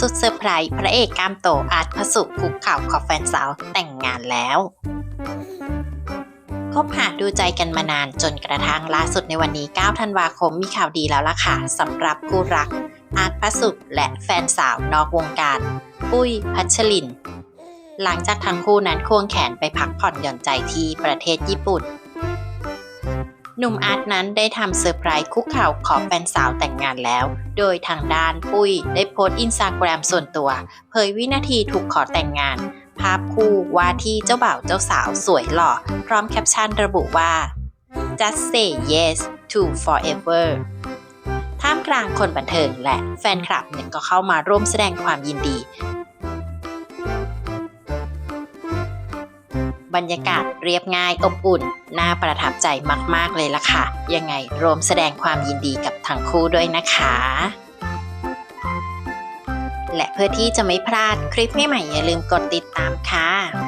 สุดเซอร์ไพรส์พระเอกกล้ามโตอาร์ตพระสุคุกเข่าขอแฟนสาวแต่งงานแล้วคบหาดูใจกันมานานจนกระทั่งล่าสุดในวันนี้ 9 ธันวาคมมีข่าวดีแล้วล่ะค่ะสำหรับคู่รัก อาร์ตพระสุและแฟนสาวนอกวงการ ปุ้ยพัชริน หลังจากทั้งคู่นั้นควงแขนไปพักผ่อนหย่อนใจที่ประเทศญี่ปุ่น หนุ่มอาร์ตนั้นได้ทำเซอร์ไพรส์คุกเข่าขอแฟนสาวแต่งงานแล้ว โดยทางด้านปุ้ยได้โพสต์อินสตาแกรมส่วนตัว เผยวินาทีถูกขอแต่งงาน ภาพคู่ว่าที่เจ้าบ่าวเจ้าสาวสวยหล่อ พร้อมแคปชั่นระบุว่า just say yes to forever ท่ามกลางคนบันเทิงและแฟนคลับเนี่ยก็เข้ามาร่วมแสดงความยินดี บรรยากาศเรียบง่ายอบอุ่น น่าประทับใจมาก ๆ เลยล่ะค่ะ ยังไงรวมแสดงความยินดีกับทั้งคู่ด้วยนะคะ และเพื่อที่จะไม่พลาดคลิปใหม่ๆอย่าลืมกดติดตามค่ะ